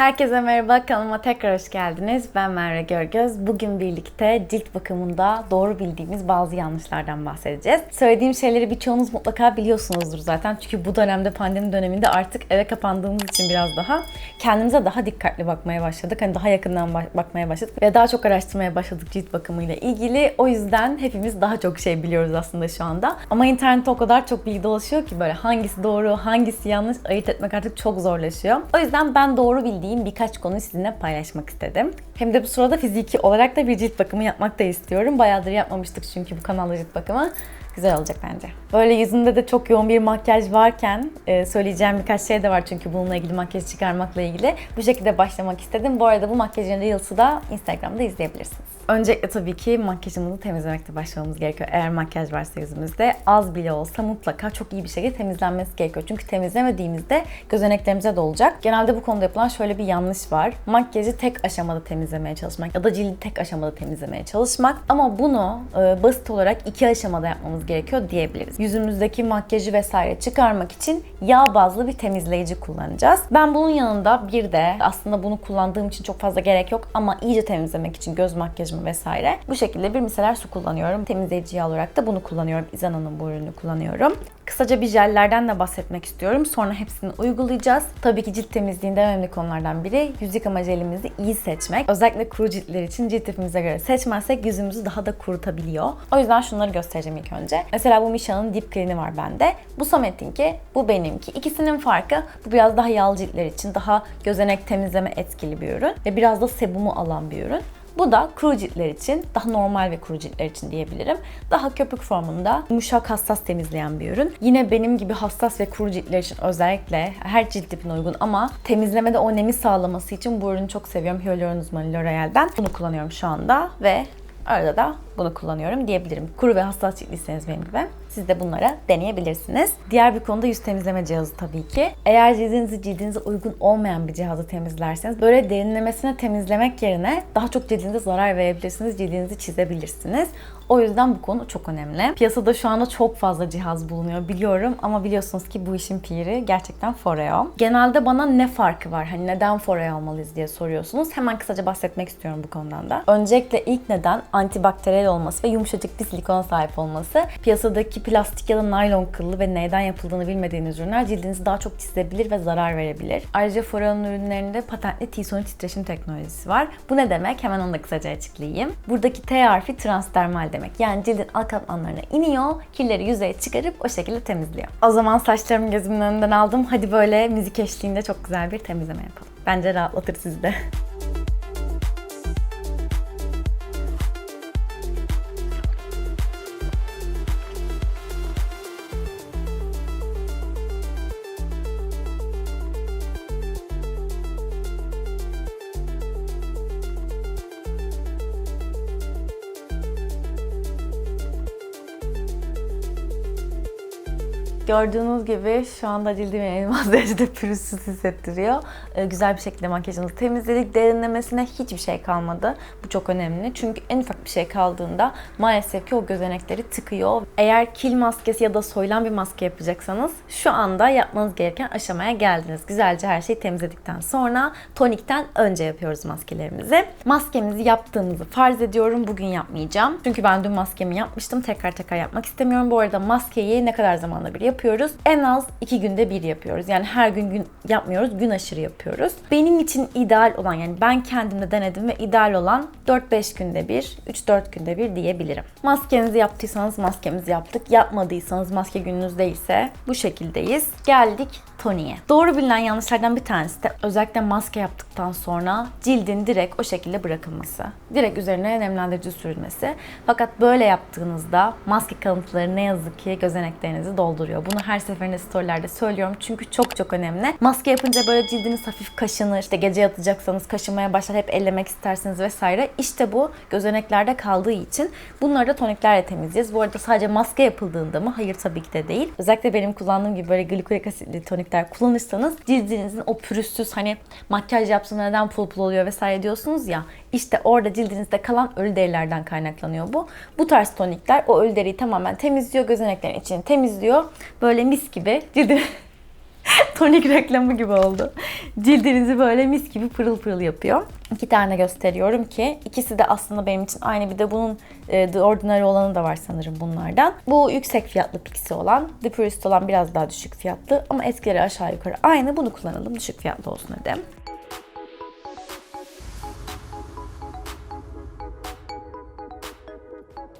Herkese merhaba, kanalıma tekrar hoş geldiniz. Ben Merve Görgöz. Bugün birlikte cilt bakımında doğru bildiğimiz bazı yanlışlardan bahsedeceğiz. Söylediğim şeyleri birçoğunuz mutlaka biliyorsunuzdur zaten. Çünkü bu dönemde pandemi döneminde artık eve kapandığımız için biraz daha kendimize daha dikkatli bakmaya başladık. Hani daha yakından bak- bakmaya başladık ve daha çok araştırmaya başladık cilt bakımıyla ilgili. O yüzden hepimiz daha çok şey biliyoruz aslında şu anda. Ama internette o kadar çok bilgi dolaşıyor ki böyle hangisi doğru, hangisi yanlış ayırt etmek artık çok zorlaşıyor. O yüzden ben doğru bildiğim birkaç konuyu sizinle paylaşmak istedim. Hem de bu sırada fiziki olarak da bir cilt bakımı yapmak da istiyorum. Bayağıdır yapmamıştık çünkü bu kanalda cilt bakımı. Güzel olacak bence. Böyle yüzünde de çok yoğun bir makyaj varken e, söyleyeceğim birkaç şey de var çünkü bununla ilgili makyaj çıkarmakla ilgili. Bu şekilde başlamak istedim. Bu arada bu makyajın Reels'ı da Instagram'da izleyebilirsiniz. Öncelikle tabii ki makyajımızı temizlemekle başlamamız gerekiyor. Eğer makyaj varsa yüzümüzde az bile olsa mutlaka çok iyi bir şekilde temizlenmesi gerekiyor. Çünkü temizlemediğimizde gözeneklerimize de olacak. Genelde bu konuda yapılan şöyle bir yanlış var. Makyajı tek aşamada temizlemeye çalışmak ya da cildi tek aşamada temizlemeye çalışmak. Ama bunu e, basit olarak iki aşamada yapmamız gerekiyor diyebiliriz. Yüzümüzdeki makyajı vesaire çıkarmak için yağ bazlı bir temizleyici kullanacağız. Ben bunun yanında bir de aslında bunu kullandığım için çok fazla gerek yok ama iyice temizlemek için göz makyajımı vesaire bu şekilde bir miseler su kullanıyorum. Temizleyici yağ olarak da bunu kullanıyorum. Izana'nın bu ürünü kullanıyorum. Kısaca bir jellerden de bahsetmek istiyorum. Sonra hepsini uygulayacağız. Tabii ki cilt temizliğinde önemli konulardan biri yüz yıkama jelimizi iyi seçmek. Özellikle kuru ciltler için cilt tipimize göre seçmezsek yüzümüzü daha da kurutabiliyor. O yüzden şunları göstereceğim ilk önce. Mesela bu Misha'nın Deep Clean'i var bende. Bu Samet'inki, bu benimki. İkisinin farkı bu biraz daha yağlı ciltler için daha gözenek temizleme etkili bir ürün ve biraz da sebumu alan bir ürün. Bu da kuru ciltler için, daha normal ve kuru ciltler için diyebilirim. Daha köpük formunda, yumuşak hassas temizleyen bir ürün. Yine benim gibi hassas ve kuru ciltler için özellikle her cilt tipine uygun ama temizlemede o nemi sağlaması için bu ürünü çok seviyorum. Hyaluron uzmanı L'Oreal'den. Bunu kullanıyorum şu anda ve arada da bunu kullanıyorum diyebilirim. Kuru ve hassas ciltliyseniz benim gibi siz de bunlara deneyebilirsiniz. Diğer bir konuda yüz temizleme cihazı tabii ki. Eğer cildinizi cildinize uygun olmayan bir cihazı temizlerseniz böyle derinlemesine temizlemek yerine daha çok cildinize zarar verebilirsiniz. Cildinizi çizebilirsiniz. O yüzden bu konu çok önemli. Piyasada şu anda çok fazla cihaz bulunuyor biliyorum ama biliyorsunuz ki bu işin piri gerçekten Foreo. Genelde bana ne farkı var? Hani neden Foreo almalıyız diye soruyorsunuz. Hemen kısaca bahsetmek istiyorum bu konudan da. Öncelikle ilk neden antibakteriyel olması ve yumuşacık bir silikona sahip olması. Piyasadaki plastik ya da naylon kıllı ve neyden yapıldığını bilmediğiniz ürünler cildinizi daha çok çizebilir ve zarar verebilir. Ayrıca Foreo'nun ürünlerinde patentli T-Sonic titreşim teknolojisi var. Bu ne demek? Hemen onu da kısaca açıklayayım. Buradaki T harfi transdermal demek. Yani cildin alt katmanlarına iniyor, kirleri yüzeye çıkarıp o şekilde temizliyor. O zaman saçlarımı gözümün önünden aldım. Hadi böyle müzik eşliğinde çok güzel bir temizleme yapalım. Bence rahatlatır sizi de. Gördüğünüz gibi şu anda cildimi inanılmaz derecede pürüzsüz hissettiriyor. Ee, güzel bir şekilde makyajımızı temizledik. Derinlemesine hiçbir şey kalmadı. Bu çok önemli. Çünkü en ufak bir şey kaldığında maalesef ki o gözenekleri tıkıyor. Eğer kil maskesi ya da soyulan bir maske yapacaksanız şu anda yapmanız gereken aşamaya geldiniz. Güzelce her şeyi temizledikten sonra tonikten önce yapıyoruz maskelerimizi. Maskemizi yaptığımızı farz ediyorum. Bugün yapmayacağım. Çünkü ben dün maskemi yapmıştım. Tekrar tekrar yapmak istemiyorum. Bu arada maskeyi ne kadar zamanda bir yapıyoruz? En az iki günde bir yapıyoruz. Yani her gün gün yapmıyoruz. Gün aşırı yapıyoruz. Benim için ideal olan yani ben kendimde denedim ve ideal olan 4-5 günde bir, 3-4 günde bir diyebilirim. Maskenizi yaptıysanız maskemizi yaptık. Yapmadıysanız maske gününüz değilse bu şekildeyiz. Geldik toniğe. Doğru bilinen yanlışlardan bir tanesi de özellikle maske yaptıktan sonra cildin direkt o şekilde bırakılması. Direkt üzerine nemlendirici sürülmesi. Fakat böyle yaptığınızda maske kalıntıları ne yazık ki gözeneklerinizi dolduruyor. Bunu her seferinde storylerde söylüyorum çünkü çok çok önemli. Maske yapınca böyle cildiniz hafif kaşınır. İşte gece yatacaksanız kaşınmaya başlar. Hep ellemek istersiniz vesaire. İşte bu gözeneklerde kaldığı için bunları da toniklerle temizleyeceğiz. Bu arada sadece maske yapıldığında mı? Hayır tabii ki de değil. Özellikle benim kullandığım gibi böyle glikolik asitli tonikler kullanırsanız cildinizin o pürüzsüz hani makyaj yapsın neden pul pul oluyor vesaire diyorsunuz ya işte orada cildinizde kalan ölü derilerden kaynaklanıyor bu. Bu tarz tonikler o ölü deriyi tamamen temizliyor. Gözeneklerin içini temizliyor. Böyle mis gibi cildi Tonik reklamı gibi oldu. Cildinizi böyle mis gibi pırıl pırıl yapıyor. İki tane gösteriyorum ki ikisi de aslında benim için aynı. Bir de bunun e, The Ordinary olanı da var sanırım bunlardan. Bu yüksek fiyatlı Pixi olan. The Purist olan biraz daha düşük fiyatlı. Ama eskileri aşağı yukarı aynı. Bunu kullanalım. Düşük fiyatlı olsun dedim.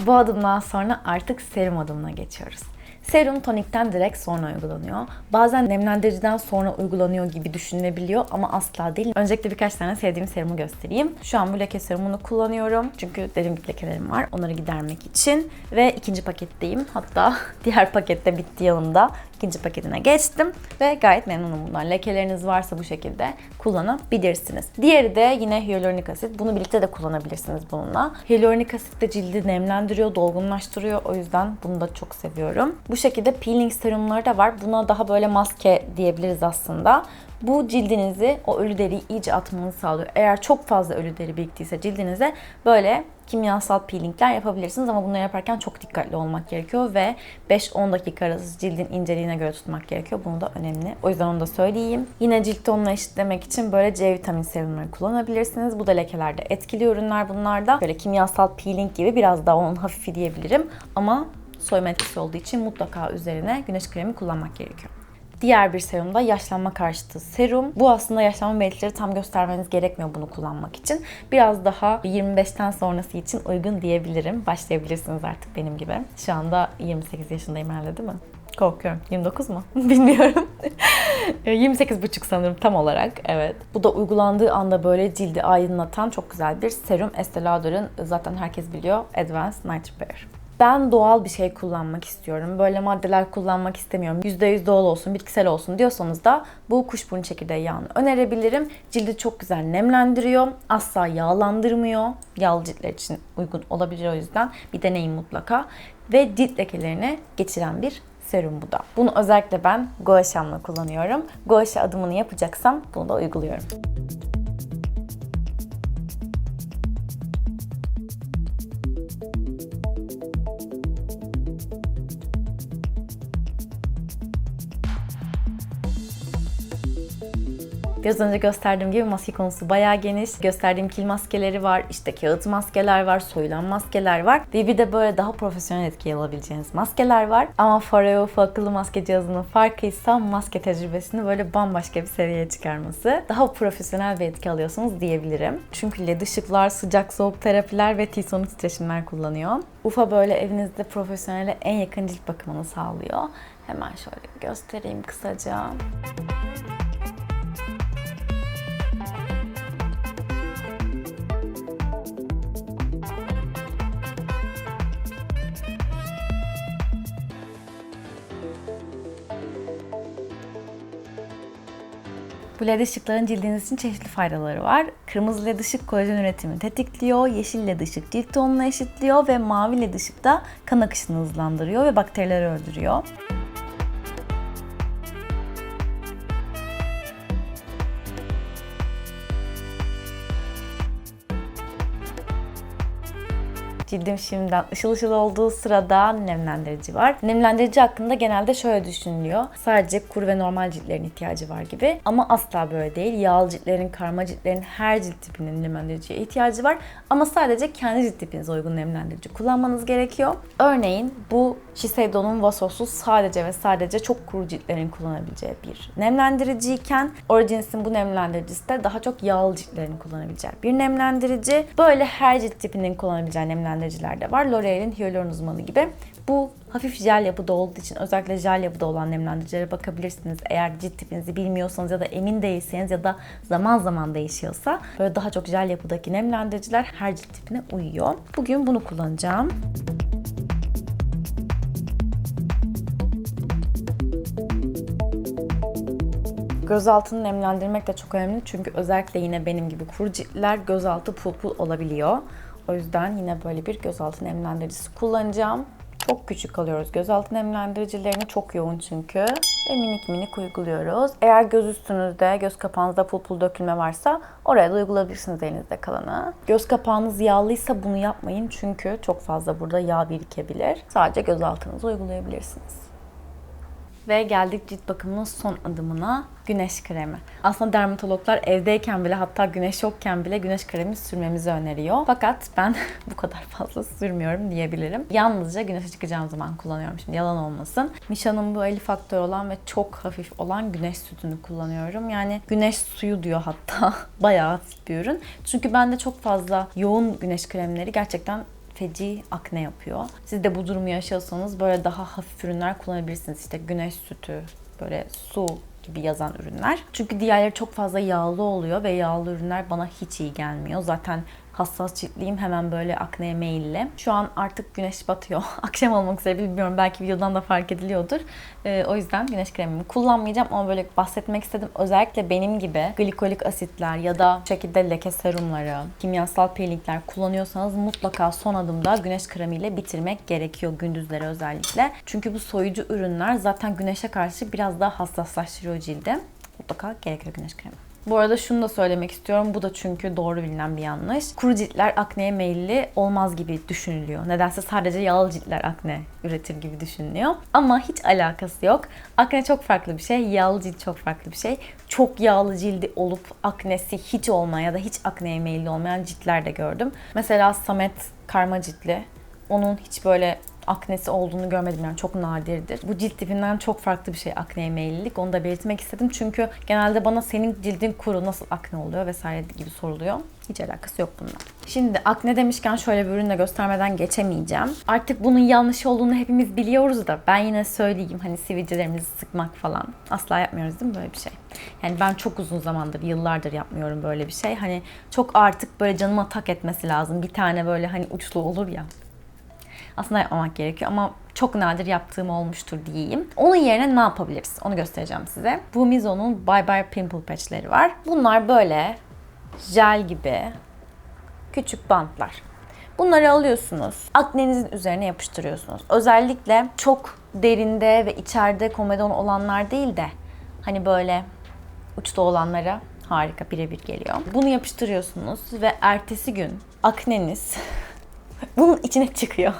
Bu adımdan sonra artık serum adımına geçiyoruz. Serum tonikten direkt sonra uygulanıyor. Bazen nemlendiriciden sonra uygulanıyor gibi düşünülebiliyor ama asla değil. Öncelikle birkaç tane sevdiğim serumu göstereyim. Şu an bu leke serumunu kullanıyorum. Çünkü dediğim gibi lekelerim var. Onları gidermek için. Ve ikinci paketteyim. Hatta diğer pakette bitti yanımda. İkinci paketine geçtim ve gayet memnunum bundan. Lekeleriniz varsa bu şekilde kullanabilirsiniz. Diğeri de yine hyaluronik asit. Bunu birlikte de kullanabilirsiniz bununla. Hyaluronik asit de cildi nemlendiriyor, dolgunlaştırıyor. O yüzden bunu da çok seviyorum. Bu şekilde peeling serumları da var. Buna daha böyle maske diyebiliriz aslında. Bu cildinizi, o ölü deriyi iyice atmanızı sağlıyor. Eğer çok fazla ölü deri biriktiyse cildinize böyle kimyasal peelingler yapabilirsiniz ama bunları yaparken çok dikkatli olmak gerekiyor ve 5-10 dakika arası cildin inceliğine göre tutmak gerekiyor. Bunu da önemli. O yüzden onu da söyleyeyim. Yine cilt tonunu eşitlemek için böyle C vitamini serumları kullanabilirsiniz. Bu da lekelerde etkili ürünler bunlar da. Böyle kimyasal peeling gibi biraz daha onun hafifi diyebilirim ama soyma etkisi olduğu için mutlaka üzerine güneş kremi kullanmak gerekiyor. Diğer bir serum da yaşlanma karşıtı serum. Bu aslında yaşlanma belirtileri tam göstermeniz gerekmiyor bunu kullanmak için. Biraz daha 25'ten sonrası için uygun diyebilirim. Başlayabilirsiniz artık benim gibi. Şu anda 28 yaşındayım herhalde değil mi? Korkuyorum. 29 mu? Bilmiyorum. 28,5 sanırım tam olarak. Evet. Bu da uygulandığı anda böyle cildi aydınlatan çok güzel bir serum. Estee Lauder'ın zaten herkes biliyor Advanced Night Repair. Ben doğal bir şey kullanmak istiyorum. Böyle maddeler kullanmak istemiyorum. %100 doğal olsun, bitkisel olsun diyorsanız da bu kuşburnu çekirdeği yağını önerebilirim. Cildi çok güzel nemlendiriyor. Asla yağlandırmıyor. Yağlı ciltler için uygun olabilir o yüzden. Bir deneyin mutlaka. Ve cilt lekelerini geçiren bir serum bu da. Bunu özellikle ben Gua Sham'la kullanıyorum. Gua Sha adımını yapacaksam bunu da uyguluyorum. Biraz önce gösterdiğim gibi maske konusu bayağı geniş. Gösterdiğim kil maskeleri var, işte kağıt maskeler var, soyulan maskeler var. Ve bir de böyle daha profesyonel etki alabileceğiniz maskeler var. Ama Fareo akıllı maske cihazının farkıysa maske tecrübesini böyle bambaşka bir seviyeye çıkarması. Daha profesyonel bir etki alıyorsunuz diyebilirim. Çünkü led ışıklar, sıcak soğuk terapiler ve T-sonu titreşimler kullanıyor. UFA böyle evinizde profesyonele en yakın cilt bakımını sağlıyor. Hemen şöyle göstereyim kısaca. Bu led ışıkların cildiniz için çeşitli faydaları var. Kırmızı led ışık kolajen üretimini tetikliyor, yeşil led ışık cilt tonunu eşitliyor ve mavi led ışık da kan akışını hızlandırıyor ve bakterileri öldürüyor. Cildim şimdiden ışıl ışıl olduğu sırada nemlendirici var. Nemlendirici hakkında genelde şöyle düşünülüyor. Sadece kuru ve normal ciltlerin ihtiyacı var gibi. Ama asla böyle değil. Yağlı ciltlerin, karma ciltlerin her cilt tipinin nemlendiriciye ihtiyacı var. Ama sadece kendi cilt tipinize uygun nemlendirici kullanmanız gerekiyor. Örneğin bu Shiseido'nun Vasos'u sadece ve sadece çok kuru ciltlerin kullanabileceği bir nemlendiriciyken Origins'in bu nemlendiricisi de daha çok yağlı ciltlerin kullanabileceği bir nemlendirici. Böyle her cilt tipinin kullanabileceği nemlendiriciler de var. L'Oreal'in hyaluron uzmanı gibi. Bu hafif jel yapıda olduğu için özellikle jel yapıda olan nemlendiricilere bakabilirsiniz. Eğer cilt tipinizi bilmiyorsanız ya da emin değilseniz ya da zaman zaman değişiyorsa böyle daha çok jel yapıdaki nemlendiriciler her cilt tipine uyuyor. Bugün bunu kullanacağım. Göz altını nemlendirmek de çok önemli çünkü özellikle yine benim gibi kuru ciltler gözaltı pul pul olabiliyor. O yüzden yine böyle bir gözaltı nemlendiricisi kullanacağım. Çok küçük alıyoruz gözaltı nemlendiricilerini çok yoğun çünkü. Ve minik minik uyguluyoruz. Eğer göz üstünüzde, göz kapağınızda pul pul dökülme varsa oraya da uygulayabilirsiniz elinizde kalanı. Göz kapağınız yağlıysa bunu yapmayın çünkü çok fazla burada yağ birikebilir. Sadece göz altınıza uygulayabilirsiniz. Ve geldik cilt bakımının son adımına güneş kremi. Aslında dermatologlar evdeyken bile hatta güneş yokken bile güneş kremi sürmemizi öneriyor. Fakat ben bu kadar fazla sürmüyorum diyebilirim. Yalnızca güneşe çıkacağım zaman kullanıyorum. Şimdi yalan olmasın. Misha'nın bu 50 faktör olan ve çok hafif olan güneş sütünü kullanıyorum. Yani güneş suyu diyor hatta. Bayağı hafif bir ürün. Çünkü bende çok fazla yoğun güneş kremleri gerçekten feci akne yapıyor. Siz de bu durumu yaşıyorsanız böyle daha hafif ürünler kullanabilirsiniz. İşte güneş sütü, böyle su gibi yazan ürünler. Çünkü diğerleri çok fazla yağlı oluyor ve yağlı ürünler bana hiç iyi gelmiyor. Zaten hassas ciltliyim hemen böyle akneye meyilli. Şu an artık güneş batıyor. Akşam olmak üzere bilmiyorum belki videodan da fark ediliyordur. Ee, o yüzden güneş kremimi kullanmayacağım ama böyle bahsetmek istedim. Özellikle benim gibi glikolik asitler ya da bu şekilde leke serumları, kimyasal peelingler kullanıyorsanız mutlaka son adımda güneş kremiyle bitirmek gerekiyor gündüzleri özellikle. Çünkü bu soyucu ürünler zaten güneşe karşı biraz daha hassaslaştırıyor cildi. Mutlaka gerekiyor güneş kremi. Bu arada şunu da söylemek istiyorum. Bu da çünkü doğru bilinen bir yanlış. Kuru ciltler akneye meyilli olmaz gibi düşünülüyor. Nedense sadece yağlı ciltler akne üretir gibi düşünülüyor. Ama hiç alakası yok. Akne çok farklı bir şey. Yağlı cilt çok farklı bir şey. Çok yağlı cildi olup aknesi hiç olmayan ya da hiç akneye meyilli olmayan ciltler de gördüm. Mesela Samet karma ciltli. Onun hiç böyle aknesi olduğunu görmedim yani çok nadirdir. Bu cilt tipinden çok farklı bir şey akneye meyillilik. Onu da belirtmek istedim çünkü genelde bana senin cildin kuru nasıl akne oluyor vesaire gibi soruluyor. Hiç alakası yok bununla. Şimdi akne demişken şöyle bir ürünle göstermeden geçemeyeceğim. Artık bunun yanlış olduğunu hepimiz biliyoruz da ben yine söyleyeyim hani sivilcelerimizi sıkmak falan. Asla yapmıyoruz değil mi böyle bir şey? Yani ben çok uzun zamandır, yıllardır yapmıyorum böyle bir şey. Hani çok artık böyle canıma tak etmesi lazım. Bir tane böyle hani uçlu olur ya aslında yapmamak gerekiyor ama çok nadir yaptığım olmuştur diyeyim. Onun yerine ne yapabiliriz? Onu göstereceğim size. Bu Mizo'nun Bye Bye Pimple Patch'leri var. Bunlar böyle jel gibi küçük bantlar. Bunları alıyorsunuz. Aknenizin üzerine yapıştırıyorsunuz. Özellikle çok derinde ve içeride komedon olanlar değil de hani böyle uçta olanlara harika birebir geliyor. Bunu yapıştırıyorsunuz ve ertesi gün akneniz bunun içine çıkıyor.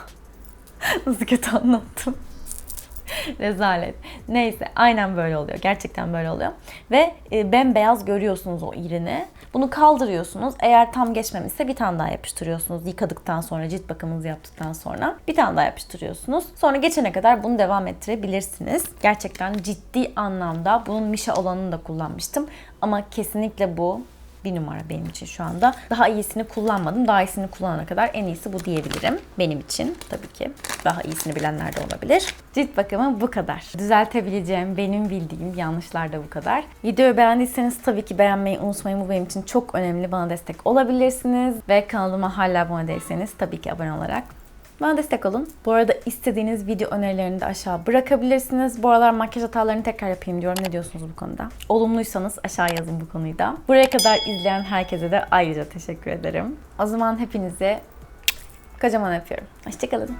Nasıl kötü anlattım. Rezalet. Neyse aynen böyle oluyor. Gerçekten böyle oluyor. Ve e, bembeyaz görüyorsunuz o irini. Bunu kaldırıyorsunuz. Eğer tam geçmemişse bir tane daha yapıştırıyorsunuz. Yıkadıktan sonra, cilt bakımınızı yaptıktan sonra bir tane daha yapıştırıyorsunuz. Sonra geçene kadar bunu devam ettirebilirsiniz. Gerçekten ciddi anlamda bunun Mişa olanını da kullanmıştım. Ama kesinlikle bu bir numara benim için şu anda. Daha iyisini kullanmadım. Daha iyisini kullanana kadar en iyisi bu diyebilirim. Benim için tabii ki. Daha iyisini bilenler de olabilir. Cilt bakımı bu kadar. Düzeltebileceğim, benim bildiğim yanlışlar da bu kadar. Videoyu beğendiyseniz tabii ki beğenmeyi unutmayın. Bu benim için çok önemli. Bana destek olabilirsiniz. Ve kanalıma hala abone değilseniz tabii ki abone olarak bana destek olun. Bu arada istediğiniz video önerilerini de aşağı bırakabilirsiniz. Bu aralar makyaj hatalarını tekrar yapayım diyorum. Ne diyorsunuz bu konuda? Olumluysanız aşağı yazın bu konuyu da. Buraya kadar izleyen herkese de ayrıca teşekkür ederim. O zaman hepinize kocaman öpüyorum. Hoşçakalın.